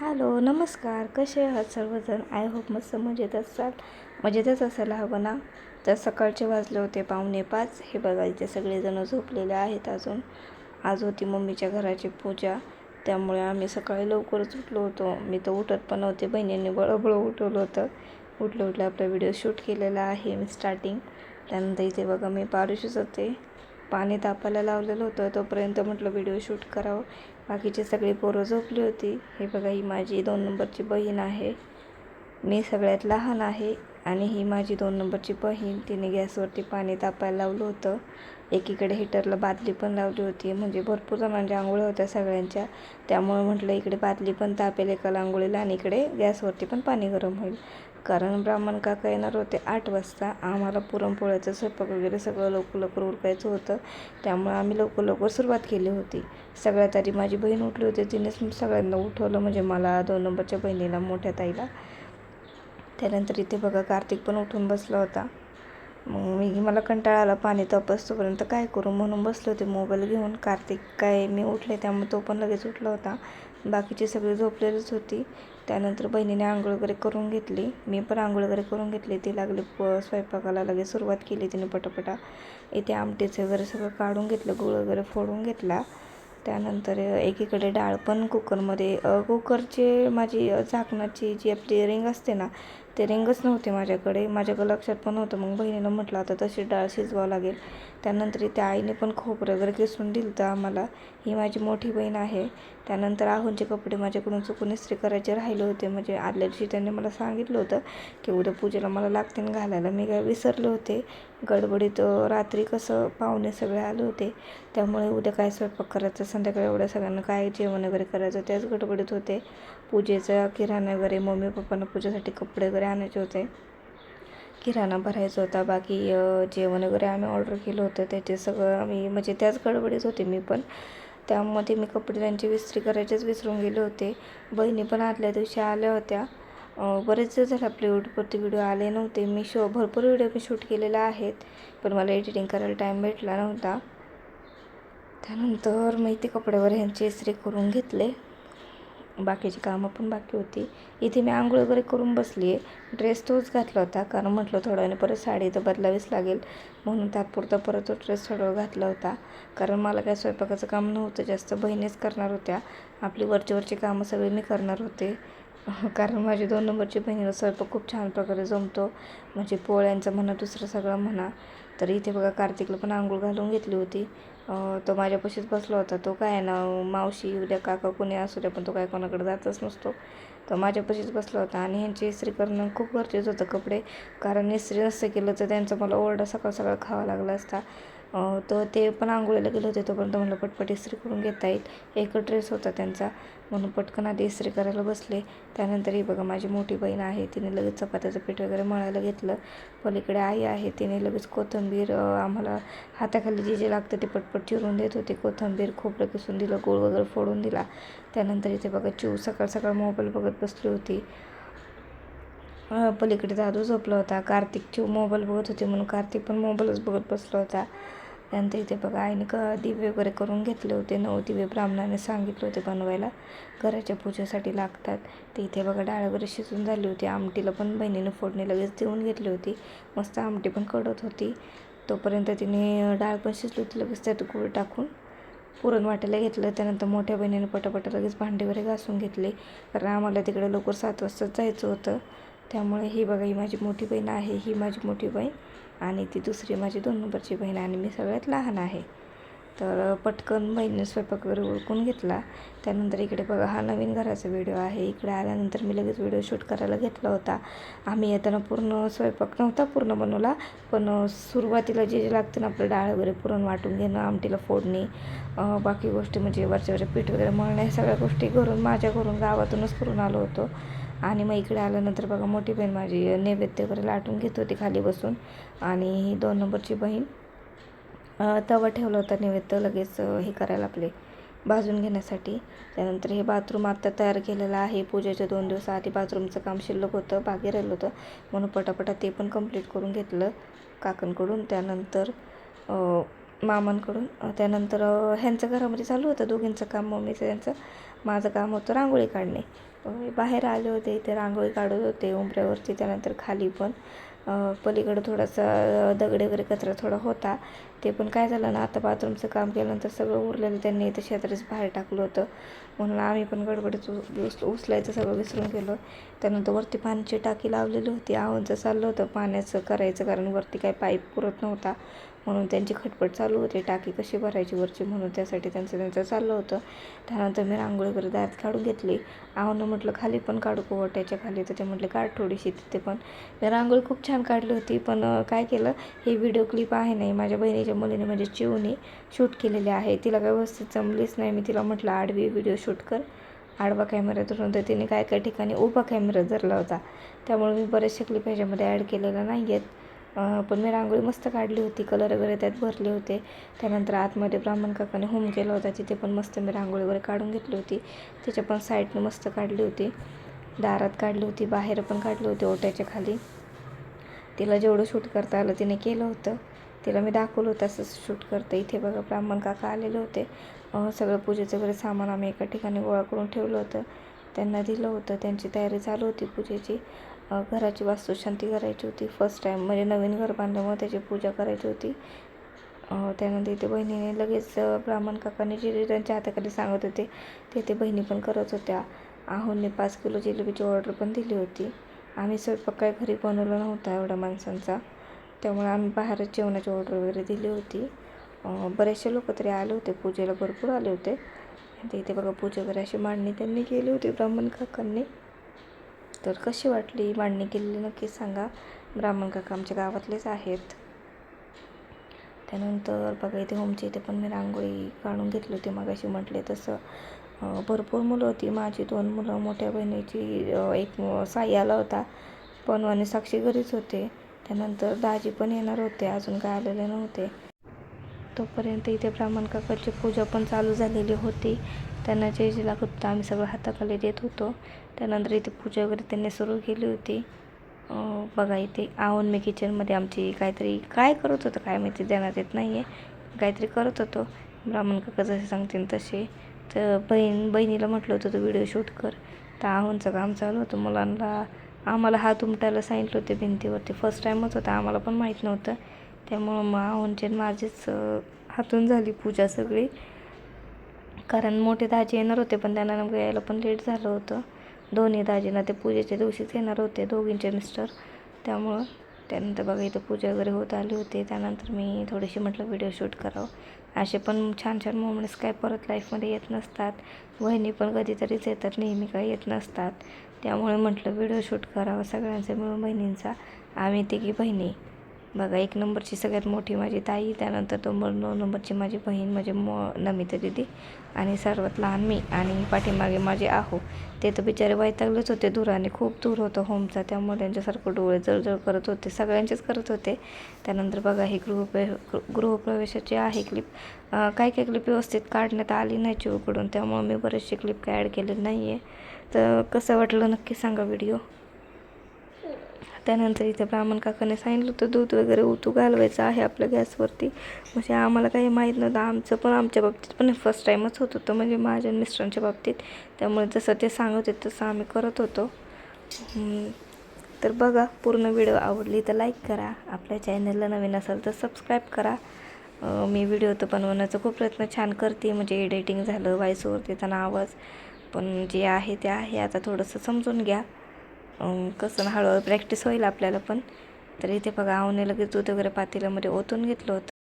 Hello नमस्कार. कसे आहात सर्वजण? आय होप मस्त मजेत असाल. मजेतच असायला हवं ना? तर सकाळचे वाजले होते पावणे पाच. हे बघा इथे सगळेजण झोपलेले आहेत अजून. आज होती मम्मीच्या घराची पूजा. त्यामुळे आम्ही सकाळी लवकरच उठलो होतो. मी तर उठत पण नव्हते. बहिणींनी बळबळ उठवलं होतं. उठलं उठलं आपला व्हिडिओ शूट केलेला आहे मी स्टार्टिंग त्यानंतर इथे बघा मी पारुशीच होते. पाणी तापायला लावलेलं होतं. तोपर्यंत म्हटलं व्हिडिओ शूट करावं. बाकीची सगळी पोरं झोपली होती. हे बघा ही माझी दोन नंबरची बहीण आहे. मी सगळ्यात लहान आहे आणि ही माझी दोन नंबरची बहीण. तिने गॅसवरती पाणी तापायला लावलं होतं. एकीकडे हिटरला बादली पण लावली होती. म्हणजे भरपूर जणांच्या आंघोळ्या होत्या सगळ्यांच्या. त्यामुळे म्हटलं इकडे बादली पण तापेल एकाला आंघोळीला आणि इकडे गॅसवरती पण पाणी गरम होईल. कारण ब्राह्मण काका येणार होते आठ वाजता. आम्हाला पुरणपोळ्याचं स्वयंपाक वगैरे सगळं लवकर लवकर उरकायचं होतं. त्यामुळे आम्ही लवकर लवकर सुरुवात केली होती. सगळ्यात आधी माझी बहीण उठली होती. तिनेच सगळ्यांना उठवलं. म्हणजे मला दोन नंबरच्या बहिणीला मोठ्या ताईला. त्यानंतर इथे बघा कार्तिक पण उठून बसला होता. मग मी मला कंटाळा आला पाणी तपासतोपर्यंत काय करू? म्हणून बसले होते मोबाईल घेऊन. कार्तिक काय मी उठले त्यामुळे तो पण लगेच उठला होता. बाकीची सगळी झोपलेलीच होती. त्यानंतर बहिणीने आंघोळ वगैरे करून घेतली. मी पण आंघोळ वगैरे करून घेतली. ती लागली प स्वयंपाकाला लगेच सुरुवात केली तिने पटापटा. इथे आमटीचं वगैरे सगळं काढून घेतलं गुळ वगैरे फोडून घेतला. त्यानंतर एकीकडे डाळ पण कुकरमध्ये कुकरचे माझी झाकणाची जी आपली रिंग असते ना ते रिंगच नव्हते माझ्याकडे. माझ्याकडे लक्षात पण नव्हतं. मग बहिणीनं म्हटलं आता तशी डाळ शिजवावं लागेल. त्यानंतर त्या आईने पण खोबरं वगैरे किसून दिलं होतं आम्हाला. ही माझी मोठी बहीण आहे. त्यानंतर आहूनचे कपडे माझ्याकडून चुकून इस्त्री करायचे राहिले होते. म्हणजे आदल्या दिवशी त्यांनी मला सांगितलं होतं की उद्या पूजेला मला लागतील घालायला. मी काय विसरले होते. गडबडीत रात्री कसं पाहुणे सगळे आले होते. त्यामुळे उद्या काय स्वयंपाक करायचं? संध्याकाळी एवढ्या सगळ्यांना काय जेवण वगैरे करायचं? त्याच गडबडीत होते. पूजेचा किराणा वगैरे मम्मी पप्पांना पूजेसाठी कपडे वगैरे आणायचे होते. किराणा भरायचा होता. बाकी जेवण वगैरे आम्ही ऑर्डर केलं होतं. त्याचे सगळं आम्ही म्हणजे त्याच गडबडीत होते मी पण. त्यामध्ये मी कपडे त्यांची विस्त्री करायचेच विसरून गेले होते. बहिणी पण आदल्या दिवशी आल्या होत्या. बरेच दिवस झाले आपले यूट्यूबवरती व्हिडिओ आले नव्हते. मी शो भरपूर व्हिडिओ मी शूट केलेले आहेत. पण मला एडिटिंग करायला टाईम भेटला नव्हता. त्यानंतर मी ते कपड्यावर ह्यांची इस्त्री करून घेतले. बाकीची कामं पण बाकी होती. इथे मी आंघोळ वगैरे करून बसली आहे ड्रेस तोच घातला होता कारण म्हटलं थोड्या वेळाने परत साडी तर बदलावीच लागेल. म्हणून तात्पुरता परत तो ड्रेस थोडा घातला होता. कारण मला काय स्वयंपाकाचं काम नव्हतं जास्त बहिणीच करणार होत्या. आपली वरची वरची कामं सगळी मी करणार होते. कारण माझी दोन नंबरची बहिणीला स्वयंपाक खूप छान प्रकारे जमतो. म्हणजे पोळ्यांचं म्हणा दुसरं सगळं म्हणा. तर इथे बघा कार्तिकला पण आंघोळ घालून घेतली होती. तो माझ्यापाशीच बसला होता. तो काय ना मावशी उद्या काका कोणी असू द्या पण तो काय कोणाकडे जातच नसतो. तर माझ्यापाशीच बसला होता आणि ह्यांची इस्त्री करणं खूप गरजेचं होतं कपडे. कारण इस्त्री नसतं केलं तर त्यांचा मला ओरडा सकाळ सकाळ खावा लागला असता. तर ते पण आंघोळीला गेले होते तोपर्यंत म्हणलं पटपट इस्त्री करून घेता येईल. एक ड्रेस होता त्यांचा म्हणून पटकन आधी इस्त्री करायला बसले. त्यानंतर ही बघा माझी मोठी बहीण आहे तिने लगेच चपात्याचं पीठ वगैरे मळायला घेतलं. पलीकडे आई आहे तिने लगेच कोथिंबीर आम्हाला हाताखाली जे जे लागतं ते पटपट चिरून देत होते. कोथिंबीर खोबरं किसून दिलं गोळ वगैरे फोडून दिला. त्यानंतर इथे बघा चिव सकाळ सकाळ मोबाईल बघत बसली होती. पलीकडे दादू झोपला होता. कार्तिक ठेव मोबाईल बघत होते म्हणून कार्तिक पण मोबाईलच बघत बसला होता. त्यानंतर इथे बघा आईने क दिवे वगैरे करून घेतले होते. नऊ दिवे ब्राह्मणाने सांगितले होते बनवायला. घराच्या पूजेसाठी लागतात. ते इथे बघा डाळ वगैरे शिजून झाली होती. आमटीला पण बहिणीने फोडणी लगेच देऊन घेतली होती. मस्त आमटी पण कडत होती. तोपर्यंत तिने डाळ पण शिजली होती. लगेच त्यात गुळ टाकून पुरण वाटायला घेतलं. त्यानंतर मोठ्या बहिणीने पटापट लगेच भांडे वगैरे घासून घेतले. कारण आम्हाला तिकडे लवकर सात वाजताच जायचं होतं. त्यामुळे ही बघा ही माझी मोठी बहीण आहे ही माझी मोठी बहीण आणि ती दुसरी माझी दोन नंबरची बहीण आणि मी सगळ्यात लहान आहे. तर पटकन बहिणीने स्वयंपाक वगैरे ओळखून घेतला. त्यानंतर इकडे बघा हा नवीन घराचा व्हिडिओ आहे. इकडे आल्यानंतर मी लगेच व्हिडिओ शूट करायला घेतला होता. आम्ही येताना पूर्ण स्वयंपाक नव्हता पूर्ण बनवला पण सुरुवातीला जे जे लागतं ना आपलं डाळ वगैरे पुरण वाटून घेणं आमटीला फोडणी बाकी गोष्टी म्हणजे वरच्या वरच्या पीठ वगैरे मळणं ह्या सगळ्या गोष्टी घरून माझ्या घरून गावातूनच करून आलो होतो. आणि मग इकडे आल्यानंतर बघा मोठी बहीण माझी नैवेद्य वगैरे लाटून घेत होती खाली बसून. आणि ही दोन नंबरची बहीण तवा ठेवला होता नैवेद्य लगेच हे करायला आपले भाजून घेण्यासाठी. त्यानंतर हे बाथरूम आत्ता तयार केलेलं आहे. पूजेच्या दोन दिवस आधी बाथरूमचं काम शिल्लक होतं बाकी राहिलं होतं. म्हणून पटापटा ते पण कंप्लीट करून घेतलं काकांकडून. त्यानंतर मामांकडून त्यानंतर ह्यांचं घरामध्ये चालू होतं दोघींचं काम मम्मीचं यांचं माझं काम होतं रांगोळी काढणे. बाहेर आले होते इथे रांगोळी काढत होते उंबऱ्यावरती त्यानंतर खाली पण. पलीकडं थोडासा दगड वगैरे कचरा थोडा होता. ते पण काय झालं ना आता बाथरूमचं काम केल्यानंतर सगळं उरलेलं त्यांनी इथं शेजारीच बाहेर टाकलं होतं. म्हणून आम्ही पण गडबडीत उस उचलायचं सगळं विसरून गेलो. त्यानंतर वरती पाण्याची टाकी लावलेली होती. आवांचं चाललं होतं. पाण्याचं करायचं कारण वरती काही पाईप पुरत नव्हता. म्हणून त्यांची खटपट चालू होते. टाकी कशी भरायची वरची म्हणून त्यासाठी त्यांचं त्यांचं चाललं होतं. त्यानंतर मी रांगोळी वगैरे आत काढून घेतली. आवनं म्हटलं खाली पण काढू कोवट्याच्या खाली? तर ते म्हटले काढ थोडीशी तिथे पण मी रांगोळी खूप छान काढली होती पण काय केलं? हे व्हिडिओ क्लिप आहे नाही. माझ्या बहिणीच्या मुलीने म्हणजे चिवने शूट केलेले आहे. तिला काय व्यवस्थित जमलीच नाही. मी तिला म्हटलं आडवी व्हिडिओ शूट कर. आडवा कॅमेरा धरून तर तिने काय काय ठिकाणी उभा कॅमेरा धरला होता. त्यामुळे मी बरेचसे क्लिप ह्याच्यामध्ये ॲड केलेला नाही आहेत. पण मी रांगोळी मस्त काढली होती कलर वगैरे त्यात भरले होते. त्यानंतर आतमध्ये ब्राह्मण काकाने होम केला होता तिथे पण मस्त मी रांगोळी वगैरे काढून घेतली होती. त्याच्या पण साईडनं मस्त काढली होती. दारात काढली होती बाहेर पण काढली होती ओट्याच्या खाली. तिला जेवढं शूट करता आलं तिने केलं होतं. तिला मी दाखवलं होतं असं शूट करतं. इथे बघा ब्राह्मण काका आलेले होते. सगळं पूजेचं वगैरे सामान आम्ही एका ठिकाणी गोळा करून ठेवलं होतं. त्यांना दिलं होतं. त्यांची तयारी चालू होती पूजेची. घराची वास्तुशांती करायची होती फर्स्ट टाईम म्हणजे नवीन घर बांधल्यामुळे त्याची पूजा करायची होती. त्यानंतर इथे बहिणीने लगेच ब्राह्मण काकाने जे त्यांच्या हाताखाली सांगत होते ते ते बहिणी पण करत होत्या. आहोंनी पाच किलो जिलेबीची ऑर्डर पण दिली होती. आम्ही स्वयंपाक काय घरी बनवला नव्हता एवढ्या माणसांचा. त्यामुळे आम्ही बाहेरच जेवणाची ऑर्डर वगैरे दिली होती. बरेचसे लोक तरी आले होते. पूजेला भरपूर आले होते. आता इथे बघा पूजा वगैरे अशी मांडणी त्यांनी केली होती ब्राह्मण काकांनी. तर कशी वाटली मांडणी केलेली नक्की सांगा. ब्राह्मण काका आमच्या गावातलेच आहेत. त्यानंतर बघा इथे होमच्या इथे पण मी रांगोळी काढून घेतली होती मगाशी म्हटले तसं. भरपूर मुलं होती माझी दोन मुलं मोठ्या बहिणीची एक साई आला होता. पण आणि साक्षी घरीच होते. त्यानंतर दाजी पण येणार होते अजून काय आलेले नव्हते. तोपर्यंत इथे ब्राह्मण काकाची पूजा पण चालू झालेली होती. त्यांना जे जे लागत आम्ही सगळं हाताखाली देत होतो. त्यानंतर इथे पूजा वगैरे त्यांनी सुरू केली होती. बघा इथे आहून मी किचनमध्ये आमची काहीतरी काय करत होतं काय माहिती देण्यात येत नाही आहे काहीतरी करत होतो. ब्राह्मण काका जसे सांगतील तसे. तर बहीण बहिणीला म्हटलं होतं तो व्हिडिओ शूट कर. तर आहूनचं काम चालू होतं. मुलांना आम्हाला हात उमटायला सांगितलं होते भिंतीवरती. फर्स्ट टाईमच होता. आम्हाला पण माहीत नव्हतं. त्यामुळं मग आहूनचे माझेच हातून झाली पूजा सगळी. कारण मोठे दाजी येणार होते पण त्यांना नेमकं यायला पण लेट झालं होतं. दोन्ही दाजींना ते पूजेच्या दिवशीच येणार होते दोघींचे मिस्टर त्यामुळं त्यानंतर बघा इथं पूजा वगैरे होत आली होती. त्यानंतर मी थोडीशी म्हटलं व्हिडिओ शूट करावं. असे पण छान छान मोमेंट्स काय परत लाईफमध्ये येत नसतात. वहिनी पण कधीतरीच येतात नेहमी काही येत नसतात. त्यामुळे म्हटलं व्हिडिओ शूट करावा सगळ्यांचा मिळून बहिणींचा. आम्ही तिघी बहिणी. बघा एक नंबरची सगळ्यात मोठी माझी ताई त्यानंतर दोन दोन नंबरची माझी बहीण म्हणजे मो नमिता दिदी आणि सर्वात लहान मी आणि पाठीमागे माझे आहो. ते तर बिचारे वैतागलेच होते धुराने खूप दूर होतं होमचा. त्यामुळे त्यांच्यासारखं डोळे जळजळ करत होते सगळ्यांचेच करत होते. त्यानंतर बघा ही गृहप्र गृहप्रवेशाची आहे क्लिप. काही काही क्लिप व्यवस्थित काढण्यात आली नाही चिवकडून त्यामुळे मी बरेचसे क्लिप काय ॲड केले नाही आहे तर कसं वाटलं नक्की सांगा व्हिडिओ त्यानंतर इथे ब्राह्मण काकाने सांगितलं होतं दूध वगैरे उतू घालवायचं आहे आपल्या गॅसवरती. म्हणजे आम्हाला काही माहीत नव्हतं. आमचं पण आमच्या बाबतीत पण फर्स्ट टाईमच होत होतं म्हणजे माझ्या मिस्टरांच्या बाबतीत. त्यामुळे जसं ते सांगत होते तसं आम्ही करत होतो. तर बघा पूर्ण व्हिडिओ आवडली तर लाईक करा. आपल्या चॅनलला नवीन असाल तर सबस्क्राईब करा. मी व्हिडिओ तर बनवण्याचा खूप प्रयत्न छान करते. म्हणजे एडिटिंग झालं व्हॉइसवर देताना आवाज. पण जे आहे ते आहे. आता थोडंसं समजून घ्या. कसं ना हळूहळू प्रॅक्टिस होईल आपल्याला पण. तर इथे बघा आवने लगेच दूध वगैरे पातेल्यामध्ये ओतून घेतलं होतं.